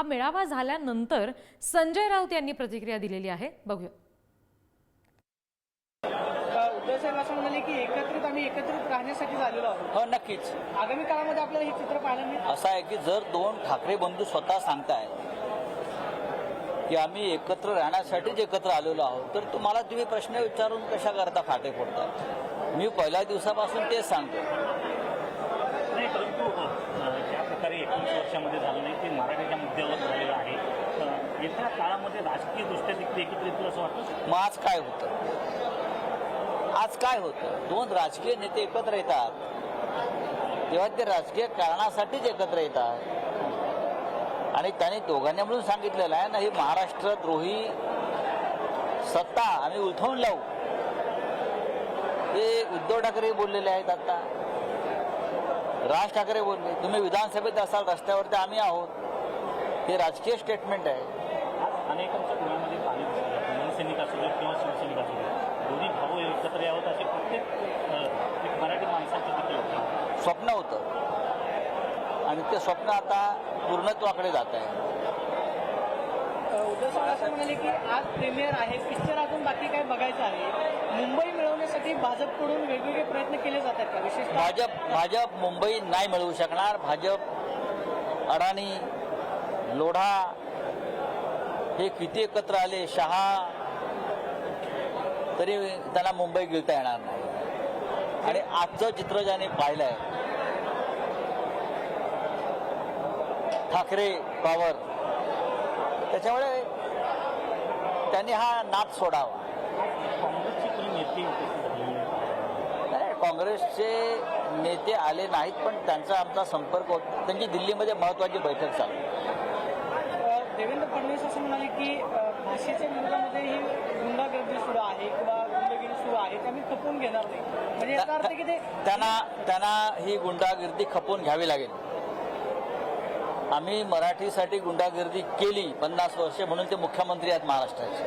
हा मेळावा झाल्यानंतर संजय राऊत यांनी प्रतिक्रिया दिलेली आहे. बघूया. उद्धव साहेब असं म्हणाले की एकत्रित आम्ही एकत्रित राहण्यासाठी झालेलो आहोत. हो नक्कीच. आगामी काळामध्ये आपल्याला हे चित्र पाहायला मिळेल? असं आहे की जर दोन ठाकरे बंधू स्वतः सांगताय की आम्ही एकत्र राहण्यासाठीच एकत्र आलेलो आहोत तर तुम्हाला तुम्ही प्रश्न विचारून कशा करता फाटे फोडताय मी पहिल्या दिवसापासून तेच सांगतो नाही वर्षामध्ये झालं नाही ते मराठीच्या मुद्द्यावर झालेलं आहे. येत्या काळामध्ये राजकीय दृष्ट्या देखील एकत्रित असं वाटतं? मग आज काय होतं? आज काय होतं? दोन राजकीय नेते एकत्र येतात. तेव्हा ते राजकीय कारणासाठीच एकत्र येतात. आणि त्यांनी दोघांनी म्हणून सांगितलेलं आहे ना ही महाराष्ट्रद्रोही सत्ता आम्ही उलथवून लावू. हे उद्धव ठाकरे बोललेले आहेत आता. राज ठाकरे बोलले तुम्ही विधानसभेत असाल रस्त्यावरती आम्ही आहोत. हे राजकीय स्टेटमेंट आहे. आज अनेकांच्या डोळ्यामध्ये पाणी दिसतं मनसैनिक असू दे किंवा शिवसैनिक असू दे दोन्ही भाऊ एकत्र यावं असे प्रत्येक एक मराठी माणसाचं देखील होतं स्वप्न होतं. आणि ते स्वप्न आता पूर्णत्वाकडे जात आहे. उद्धव साहेब असं म्हणाले की आज प्रीमियर आहे. पिक्चर अजून बाकी काय बघायचं आहे? मुंबई मिळवण्यासाठी भाजपकडून वेगवेगळे प्रयत्न केले जातात का? विशेष भाजप भाजप मुंबई नाही मिळवू शकणार. भाजप अडाणी लोढा हे किती एकत्र आले? शहा तरी त्यांना मुंबई गिळता येणार नाही. आणि आजचं चित्र ज्याने पाहिलं आहे ठाकरे पॉवर त्याच्यामुळे त्यांनी हा नाद सोडावा. काँग्रेसची कोणी नेते उपस्थित झालेली नाही? काँग्रेसचे नेते आले नाहीत पण त्यांचा आमचा संपर्क होत त्यांची दिल्लीमध्ये महत्वाची बैठक चालू अ, देवेंद्र फडणवीस असं म्हणाले की भाषेच्या विरोधामध्ये ही गुंडागर्दी सुरू आहे किंवा गुंडगिरी सुरू आहे ते आम्ही खपवून घेणार नाही. म्हणजे याचा अर्थ की ते त्यांना त्यांना ही गुंडागिर्दी खपवून घ्यावी लागेल. आम्ही मराठीसाठी गुंडागर्दी केली पन्नास वर्षे म्हणून ते मुख्यमंत्री आहेत महाराष्ट्राचे.